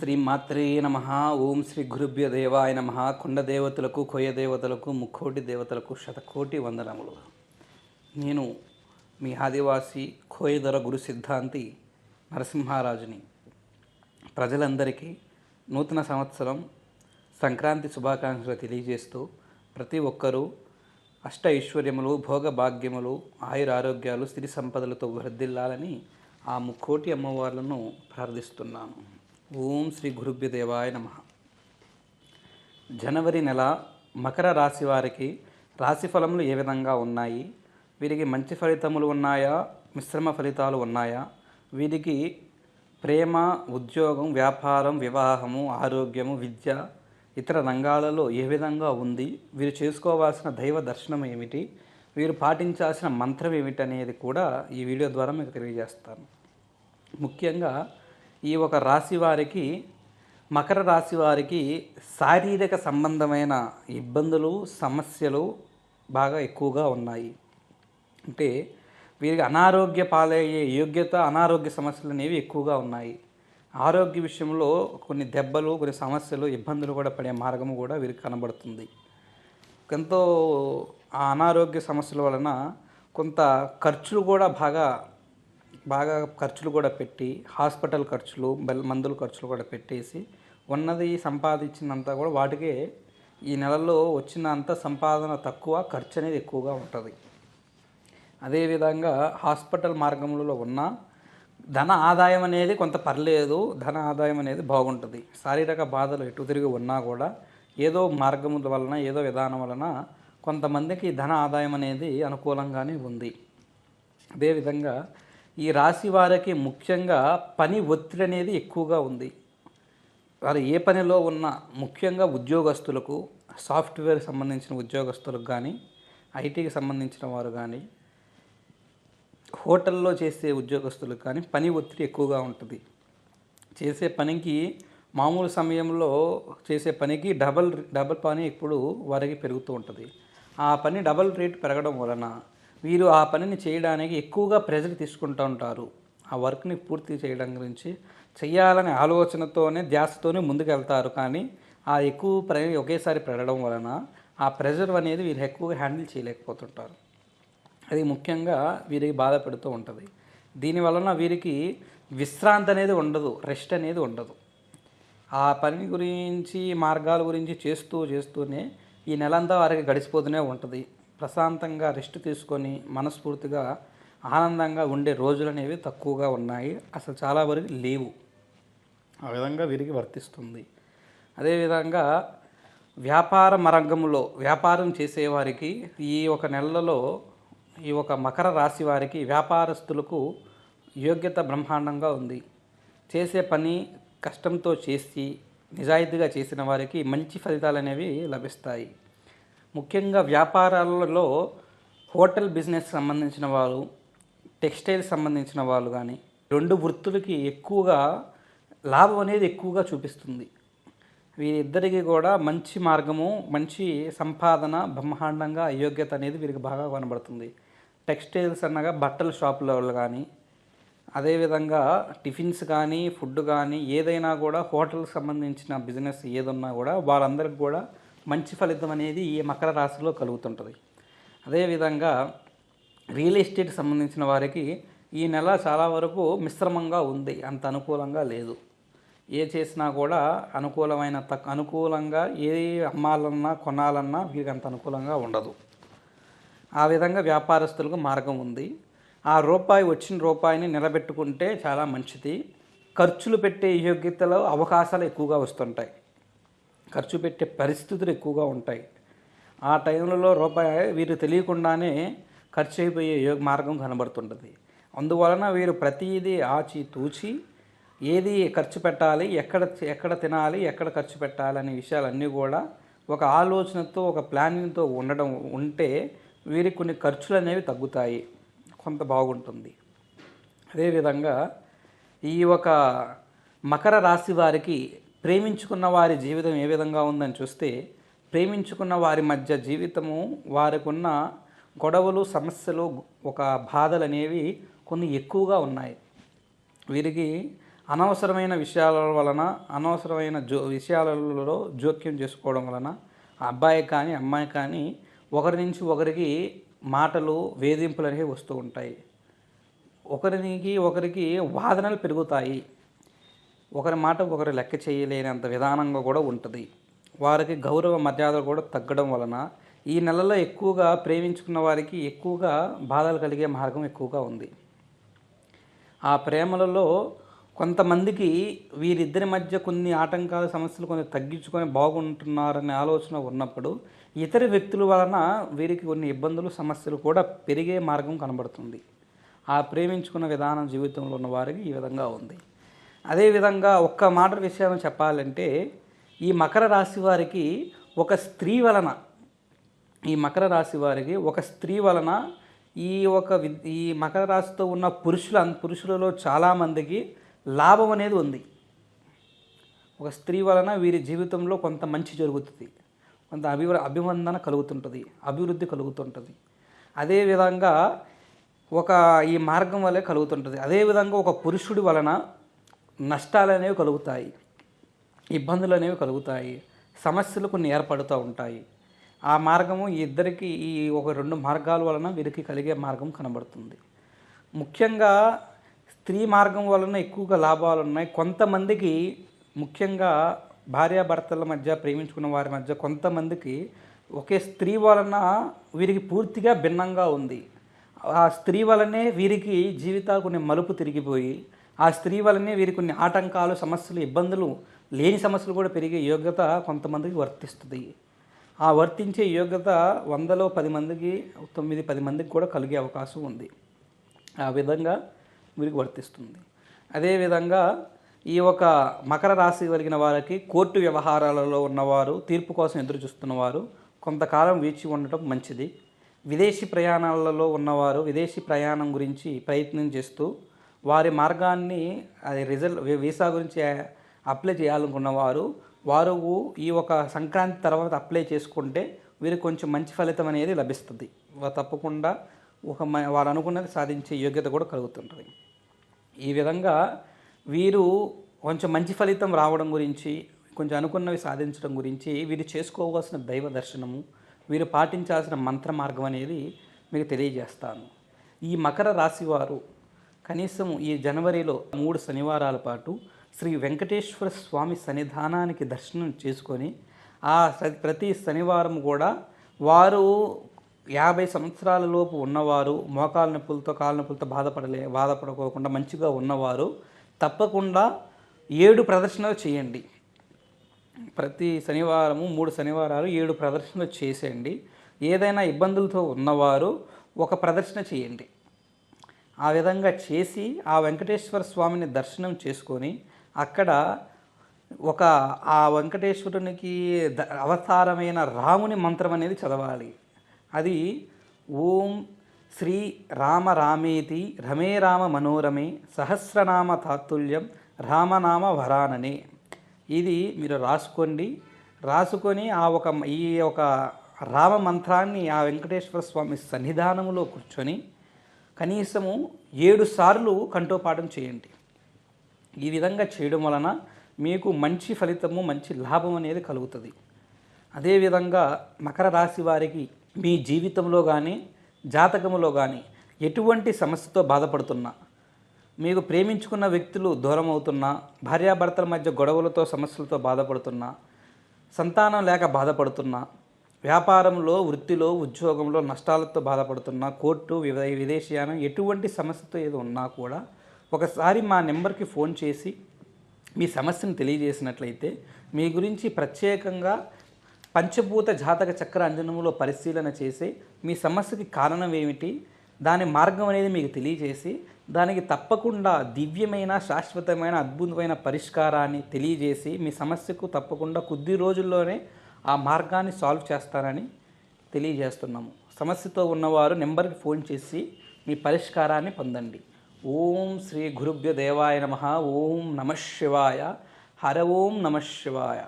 శ్రీ మాత్రే నమ. ఓం శ్రీ గురుభ్య దేవాయ నమ. కొండ దేవతలకు కొయ్య దేవతలకు ముక్కోటి దేవతలకు శతకోటి వందనములు. నేను మీ ఆదివాసి కోయదర గురు సిద్ధాంతి నరసింహారాజుని. ప్రజలందరికీ నూతన సంవత్సరం సంక్రాంతి శుభాకాంక్షలు తెలియజేస్తూ ప్రతి ఒక్కరూ అష్ట ఐశ్వర్యములు భోగభాగ్యములు ఆయుర ఆరోగ్యాలు స్థితి సంపదలతో వృద్ధిల్లాలని ఆ ముక్కోటి అమ్మవార్లను ప్రార్థిస్తున్నాను. ఓం శ్రీ గురుభ్య దేవాయ నమ. జనవరి నెల మకర రాశి వారికి రాశి ఫలములు ఏ విధంగా ఉన్నాయి? వీరికి మంచి ఫలితములు ఉన్నాయా? మిశ్రమ ఫలితాలు ఉన్నాయా? వీరికి ప్రేమ ఉద్యోగం వ్యాపారం వివాహము ఆరోగ్యము విద్య ఇతర రంగాలలో ఏ విధంగా ఉంది? వీరు చేసుకోవాల్సిన దైవ దర్శనం ఏమిటి? వీరు పాటించాల్సిన మంత్రం ఏమిటి అనేది కూడా ఈ వీడియో ద్వారా మీకు తెలియజేస్తాను. ముఖ్యంగా ఈ ఒక రాశి వారికి మకర రాశి వారికి శారీరక సంబంధమైన ఇబ్బందులు సమస్యలు బాగా ఎక్కువగా ఉన్నాయి. అంటే వీరికి అనారోగ్య పాలయ్యే యోగ్యత అనారోగ్య సమస్యలు అనేవి ఎక్కువగా ఉన్నాయి. ఆరోగ్య విషయంలో కొన్ని దెబ్బలు కొన్ని సమస్యలు ఇబ్బందులు కూడా పడే మార్గము కూడా వీరికి కనబడుతుంది. ఎంతో ఆ అనారోగ్య సమస్యల వలన కొంత ఖర్చులు కూడా బాగా బాగా ఖర్చులు కూడా పెట్టి హాస్పిటల్ ఖర్చులు మందుల ఖర్చులు కూడా పెట్టేసి ఉన్నది సంపాదించినంత కూడా వాటికే ఈ నెలలో వచ్చినంత సంపాదన తక్కువ ఖర్చు అనేది ఎక్కువగా ఉంటుంది. అదేవిధంగా హాస్పిటల్ మార్గంలో ఉన్న ధన ఆదాయం అనేది కొంత పర్లేదు ధన ఆదాయం అనేది బాగుంటుంది. శారీరక బాధలు ఎటు తిరిగి ఉన్నా కూడా ఏదో మార్గముల వలన ఏదో విధానం వలన కొంతమందికి ధన ఆదాయం అనేది అనుకూలంగానే ఉంది. అదేవిధంగా ఈ రాశి వారికి ముఖ్యంగా పని ఒత్తిడి అనేది ఎక్కువగా ఉంది. వారు ఏ పనిలో ఉన్న ముఖ్యంగా ఉద్యోగస్తులకు సాఫ్ట్వేర్ సంబంధించిన ఉద్యోగస్తులకు కానీ ఐటీకి సంబంధించిన వారు కానీ హోటల్లో చేసే ఉద్యోగస్తులకు కానీ పని ఒత్తిడి ఎక్కువగా ఉంటుంది. చేసే పనికి మామూలు సమయంలో చేసే పనికి డబల్ డబల్ పని ఇప్పుడు వారికి పెరుగుతూ ఉంటుంది. ఆ పని డబల్ రేట్ పెరగడం వలన వీరు ఆ పనిని చేయడానికి ఎక్కువగా ప్రెజర్ తీసుకుంటూ ఉంటారు. ఆ వర్క్ని పూర్తి చేయడం గురించి చేయాలనే ఆలోచనతోనే ధ్యాసతోనే ముందుకు వెళ్తారు కానీ ఆ ఎక్కువ ప్ర ఒకేసారి పెరగడం వలన ఆ ప్రెజర్ అనేది వీరు ఎక్కువగా హ్యాండిల్ చేయలేకపోతుంటారు. అది ముఖ్యంగా వీరికి బాధ పెడుతూ ఉంటుంది. దీని వలన వీరికి విశ్రాంతి అనేది ఉండదు రెస్ట్ అనేది ఉండదు. ఆ పని గురించి మార్గాల గురించి చేస్తూ చేస్తూనే ఈ నెలంతా వారికి గడిచిపోతూనే ఉంటుంది. ప్రశాంతంగా రెస్ట్ తీసుకొని మనస్ఫూర్తిగా ఆనందంగా ఉండే రోజులు అనేవి తక్కువగా ఉన్నాయి. అసలు చాలా వరకు లేవు. ఆ విధంగా వీరికి వర్తిస్తుంది. అదేవిధంగా వ్యాపార రంగంలో వ్యాపారం చేసేవారికి ఈ ఒక నెలలో ఈ ఒక మకర రాశి వారికి వ్యాపారస్తులకు యోగ్యత బ్రహ్మాండంగా ఉంది. చేసే పని కష్టంతో చేసి నిజాయితీగా చేసిన వారికి మంచి ఫలితాలు అనేవి లభిస్తాయి. ముఖ్యంగా వ్యాపారాలలో హోటల్ బిజినెస్ సంబంధించిన వాళ్ళు టెక్స్టైల్ సంబంధించిన వాళ్ళు కానీ రెండు వృత్తులకి ఎక్కువగా లాభం అనేది ఎక్కువగా చూపిస్తుంది. వీరిద్దరికి కూడా మంచి మార్గము మంచి సంపాదన బ్రహ్మాండంగా యోగ్యత అనేది వీరికి బాగా కనబడుతుంది. టెక్స్టైల్స్ అనగా బట్టల షాపుల వాళ్ళు కానీ అదేవిధంగా టిఫిన్స్ కానీ ఫుడ్ కానీ ఏదైనా కూడా హోటల్కి సంబంధించిన బిజినెస్ ఏదున్నా కూడా వాళ్ళందరికీ కూడా మంచి ఫలితం అనేది ఈ మకర రాశిలో కలుగుతుంటుంది. అదేవిధంగా రియల్ ఎస్టేట్ సంబంధించిన వారికి ఈ నెల చాలా వరకు మిశ్రమంగా ఉంది అంత అనుకూలంగా లేదు. ఏ చేసినా కూడా అనుకూలమైన తక్ అనుకూలంగా ఏ అమ్మాలన్నా కొనాలన్నా వీరికి అంత అనుకూలంగా ఉండదు. ఆ విధంగా వ్యాపారస్తులకు మార్గం ఉంది. ఆ రూపాయి వచ్చిన రూపాయిని నిలబెట్టుకుంటే చాలా మంచిది. ఖర్చులు పెట్టే యోగ్యతలో అవకాశాలు ఎక్కువగా వస్తుంటాయి. ఖర్చు పెట్టే పరిస్థితులు ఎక్కువగా ఉంటాయి. ఆ టైంలో రూపాయి వీరు తెలియకుండానే ఖర్చు అయిపోయే యోగ మార్గం కనబడుతుంటుంది. అందువలన వీరు ప్రతిదీ ఆచి తూచి ఏది ఖర్చు పెట్టాలి ఎక్కడ ఎక్కడ తినాలి ఎక్కడ ఖర్చు పెట్టాలి అనే విషయాలన్నీ కూడా ఒక ఆలోచనతో ఒక ప్లానింగ్తో ఉండడం ఉంటే వీరికి కొన్ని ఖర్చులు అనేవి తగ్గుతాయి. కొంత బాగుంటుంది. అదేవిధంగా ఈ ఒక మకర రాశి వారికి ప్రేమించుకున్న వారి జీవితం ఏ విధంగా ఉందని చూస్తే ప్రేమించుకున్న వారి మధ్య జీవితము వారికున్న గొడవలు సమస్యలు ఒక బాధలు అనేవి కొన్ని ఎక్కువగా ఉన్నాయి. వీరికి అనవసరమైన విషయాల వలన అనవసరమైన జో విషయాలలో జోక్యం చేసుకోవడం వలన అబ్బాయి కానీ అమ్మాయి కానీ ఒకరి నుంచి ఒకరికి మాటలు వేధింపులు అనేవి వస్తూ ఉంటాయి. ఒకరికి ఒకరికి వాదనలు పెరుగుతాయి. ఒకరి మాట ఒకరు లెక్క చేయలేనంత విధానంగా కూడా ఉంటుంది. వారికి గౌరవ మర్యాదలు కూడా తగ్గడం వలన ఈ నెలలో ఎక్కువగా ప్రేమించుకున్న వారికి ఎక్కువగా బాధలు కలిగే మార్గం ఎక్కువగా ఉంది. ఆ ప్రేమలలో కొంతమందికి వీరిద్దరి మధ్య కొన్ని ఆటంకాలు సమస్యలు కొన్ని తగ్గించుకొని బాగుంటున్నారనే ఆలోచన ఉన్నప్పుడు ఇతర వ్యక్తుల వలన వీరికి కొన్ని ఇబ్బందులు సమస్యలు కూడా పెరిగే మార్గం కనబడుతుంది. ఆ ప్రేమించుకున్న విధానం జీవితంలో ఉన్న వారికి ఈ విధంగా ఉంది. అదేవిధంగా ఒక్క మాట విషయం చెప్పాలంటే ఈ మకర రాశి వారికి ఒక స్త్రీ వలన ఈ మకర రాశి వారికి ఒక స్త్రీ వలన ఈ ఒక వి- ఈ మకర రాశితో ఉన్న పురుషుల పురుషులలో చాలామందికి లాభం అనేది ఉంది. ఒక స్త్రీ వలన వీరి జీవితంలో కొంత మంచి జరుగుతుంది. కొంత అభివృ అభివందన కలుగుతుంటుంది అభివృద్ధి కలుగుతుంటుంది. అదేవిధంగా ఒక ఈ మార్గం వల్లే కలుగుతుంటుంది. అదేవిధంగా ఒక పురుషుడి వలన నష్టాలు అనేవి కలుగుతాయి. ఇబ్బందులు అనేవి కలుగుతాయి. సమస్యలు కొన్ని ఏర్పడుతూ ఉంటాయి. ఆ మార్గము ఈ ఇద్దరికి ఈ ఒక రెండు మార్గాల వలన వీరికి కలిగే మార్గం కనబడుతుంది. ముఖ్యంగా స్త్రీ మార్గం వలన ఎక్కువగా లాభాలు ఉన్నాయి. కొంతమందికి ముఖ్యంగా భార్యాభర్తల మధ్య ప్రేమించుకున్న వారి మధ్య కొంతమందికి ఒకే స్త్రీ వలన వీరికి పూర్తిగా భిన్నంగా ఉంది. ఆ స్త్రీ వలనే వీరికి జీవితాలు కొన్ని మలుపు తిరిగిపోయి ఆ స్త్రీ వలనే వీరి కొన్ని ఆటంకాలు సమస్యలు ఇబ్బందులు లేని సమస్యలు కూడా పెరిగే యోగ్యత కొంతమందికి వర్తిస్తుంది. ఆ వర్తించే యోగ్యత వందలో పది మందికి తొమ్మిది పది మందికి కూడా కలిగే అవకాశం ఉంది. ఆ విధంగా వీరికి వర్తిస్తుంది. అదేవిధంగా ఈ ఒక మకర రాశి కలిగిన వారికి కోర్టు వ్యవహారాలలో ఉన్నవారు తీర్పు కోసం ఎదురు చూస్తున్నవారు కొంతకాలం వేచి ఉండటం మంచిది. విదేశీ ప్రయాణాలలో ఉన్నవారు విదేశీ ప్రయాణం గురించి ప్రయత్నం చేస్తూ వారి మార్గాన్ని అది రిజల్ట్ వీసా గురించి అప్లై చేయాలనుకున్న వారు వారు ఈ ఒక సంక్రాంతి తర్వాత అప్లై చేసుకుంటే వీరికి కొంచెం మంచి ఫలితం అనేది లభిస్తుంది. తప్పకుండా ఒక మ- వారు అనుకున్నది సాధించే యోగ్యత కూడా కలుగుతుంటుంది. ఈ విధంగా వీరు కొంచెం మంచి ఫలితం రావడం గురించి కొంచెం అనుకున్నవి సాధించడం గురించి వీరు చేసుకోవాల్సిన దైవ దర్శనము వీరు పాటించాల్సిన మంత్ర మార్గం అనేది మీకు తెలియజేస్తాను. ఈ మకర రాశి వారు కనీసం ఈ జనవరిలో మూడు శనివారాల పాటు శ్రీ వెంకటేశ్వర స్వామి సన్నిధానానికి దర్శనం చేసుకొని ఆ స- ప్రతి శనివారం కూడా వారు యాభై సంవత్సరాల లోపు ఉన్నవారు మోకాల నొప్పులతో కాళ్ళ నొప్పులతో బాధపడలే బాధపడకోకుండా మంచిగా ఉన్నవారు తప్పకుండా ఏడు ప్రదర్శనలు చేయండి. ప్రతి శనివారము మూడు శనివారాలు ఏడు ప్రదర్శనలు చేసేయండి. ఏదైనా ఇబ్బందులతో ఉన్నవారు ఒక ప్రదర్శన చేయండి. ఆ విధంగా చేసి ఆ వెంకటేశ్వర స్వామిని దర్శనం చేసుకొని అక్కడ ఒక ఆ వెంకటేశ్వరునికి ద- అవతారమైన రాముని మంత్రం అనేది చదవాలి. అది ఓం శ్రీ రామ రామేతి రమే రామ మనోరమే సహస్రనామ తాతుల్యం రామనామ వరాననే. ఇది మీరు రాసుకోండి. రాసుకొని ఆ ఒక ఈ ఒక రామ మంత్రాన్ని ఆ వెంకటేశ్వర స్వామి సన్నిధానంలో కూర్చొని కనీసము ఏడు సార్లు కంఠోపాఠం చేయండి. ఈ విధంగా చేయడం వలన మీకు మంచి ఫలితము మంచి లాభం అనేది కలుగుతుంది. అదేవిధంగా మకర రాశి వారికి మీ జీవితంలో కానీ జాతకములో కానీ ఎటువంటి సమస్యతో బాధపడుతున్నా మీకు ప్రేమించుకున్న వ్యక్తులు దూరం అవుతున్నా భార్యాభర్తల మధ్య గొడవలతో సమస్యలతో బాధపడుతున్నా సంతానం లేక బాధపడుతున్నా వ్యాపారంలో వృత్తిలో ఉద్యోగంలో నష్టాలతో బాధపడుతున్నా కోర్టు విదేశీయానం ఎటువంటి సమస్యతో ఏదో ఉన్నా కూడా ఒకసారి మా నెంబర్కి ఫోన్ చేసి మీ సమస్యను తెలియజేసినట్లయితే మీ గురించి ప్రత్యేకంగా పంచభూత జాతక చక్ర అంజనములో పరిశీలన చేసి మీ సమస్యకి కారణం ఏమిటి దాని మార్గం అనేది మీకు తెలియజేసి దానికి తప్పకుండా దివ్యమైన శాశ్వతమైన అద్భుతమైన పరిష్కారాన్ని తెలియజేసి మీ సమస్యకు తప్పకుండా కొద్ది రోజుల్లోనే ఆ మార్గాన్ని సాల్వ్ చేస్తారని తెలియజేస్తున్నాము. సమస్యతో ఉన్నవారు నెంబర్కి ఫోన్ చేసి మీ పరిష్కారాన్ని పొందండి. ఓం శ్రీ గురుభ్య దేవాయ నమ ఓం నమ శివాయ హర ఓం నమ శివాయ.